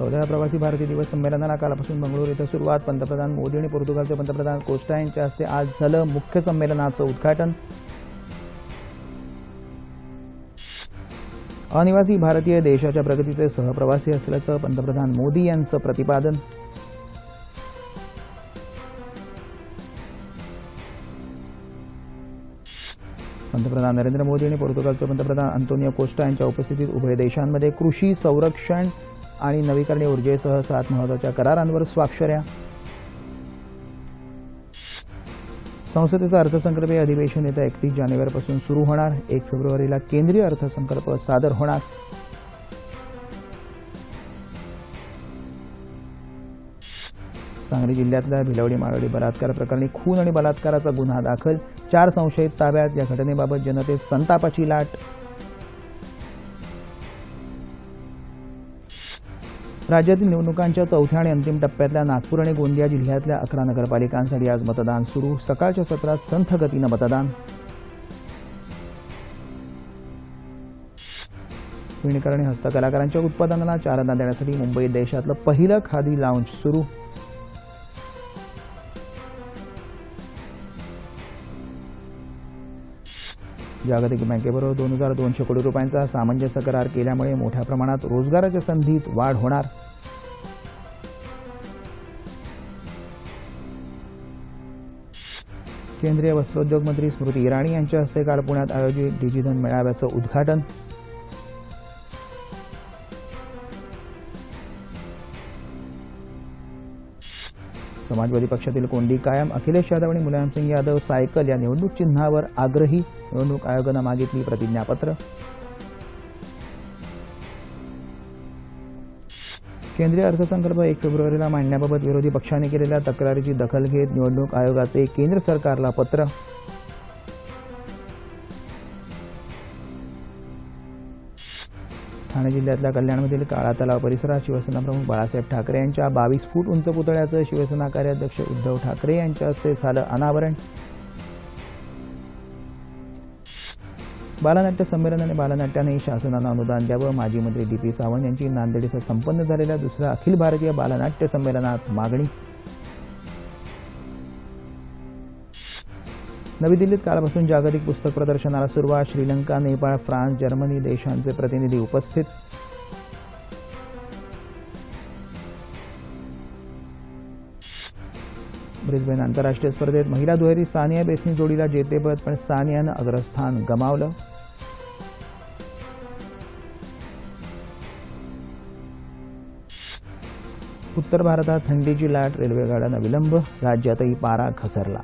चौदाव्या प्रवासी भारतीय दिवस संमेलनाला कालपासून बंगळुरू इथं सुरुवात. पंतप्रधान मोदी आणि पोर्तुगालचे पंतप्रधान कोस्टा यांच्या हस्ते आज झालं मुख्य संमेलनाचं उद्घाटन. अनिवासी भारतीय देशाच्या प्रगतीचे सहप्रवासी असल्याचं पंतप्रधान मोदी यांचं प्रतिपादन. पंतप्रधान नरेंद्र मोदी आणि पोर्तुगालचे पंतप्रधान अंतोनियो कोस्टा यांच्या उपस्थितीत उभय देशांमध्ये कृषी संरक्षण आणि नवीकरणीय ऊर्जेसह सात महत्त्वाच्या करारांवर स्वाक्षऱ्या संसदेचं अर्थसंकल्पीय अधिवेशन येत्या एकतीस जानेवारीपासून सुरू होणार. एक फेब्रुवारीला केंद्रीय अर्थसंकल्प सादर होणार. सांगली जिल्ह्यातल्या भिलवडी माळवडी बलात्कार प्रकरणी खून आणि बलात्काराचा गुन्हा दाखल. चार संशयित ताब्यात. या घटनेबाबत जनतेत संतापाची लाट. राज्यातील निवडणुकांच्या चौथ्या आणि अंतिम टप्प्यातल्या नागपूर आणि गोंदिया जिल्ह्यातल्या अकरा नगरपालिकांसाठी आज मतदान सुरू. सकाळच्या सत्रात संथ गतीनं मतदान. विणकर आणि हस्तकलाकारांच्या उत्पादनाला चालना देण्यासाठी मुंबईत देशातलं पहिलं खादी लाऊंज सुरू. जागतिक बँकेबरोबर दोन हजार दोनशे कोटी रुपयांचा सामंजस्य करार केल्यामुळे मोठ्या प्रमाणात रोजगाराच्या संधीत वाढ होणार. केंद्रीय वस्त्रोद्योग मंत्री स्मृती इराणी यांच्या हस्ते काल पुण्यात आयोजित डिजिधन मेळाव्याचं उद्घाटन. समाजवादी पक्षातील कोंडी कायम. अखिलेश यादव आणि मुलायमसिंग यादव सायकल या निवडणूक चिन्हावर आग्रही. निवडणूक आयोगानं मागितली प्रतिज्ञापत्र. केंद्रीय अर्थसंकल्प एक फेब्रुवारीला मांडण्याबाबत विरोधी पक्षाने केलेल्या तक्रारीची दखल घेत निवडणूक आयोगाचे केंद्र सरकारला पत्र. ठाणे जिल्ह्यातल्या कल्याणमधील काळा तलाव परिसरात शिवसेना प्रमुख बाळासाहेब ठाकरे यांच्या बावीस फूट उंच पुतळ्याचं शिवसेना कार्याध्यक्ष उद्धव ठाकरे यांच्या हस्ते झालं अनावरण. बालनाट्य संमेलन आणि बालनाट्याने शासनानं अनुदान द्यावं. माजी मंत्री डी पी सावंत यांची नांदेड इथं संपन्न झालेल्या दुसऱ्या अखिल भारतीय बालनाट्य संमेलनात मागणी. नवी दिल्लीत कालपासून जागतिक पुस्तक प्रदर्शनाला सुरुवात. श्रीलंका नेपाळ फ्रान्स जर्मनी देशांचे प्रतिनिधी उपस्थित. ब्रिस्बेन आंतरराष्ट्रीय स्पर्धेत महिला दुहेरी सानिया बेसनी जोडीला जेतेपद पण सानियानं अग्रस्थान गमावलं. उत्तर भारतात थंडीची लाट रेल्वेगाड्यानं विलंब राज्यातही पारा घसरला.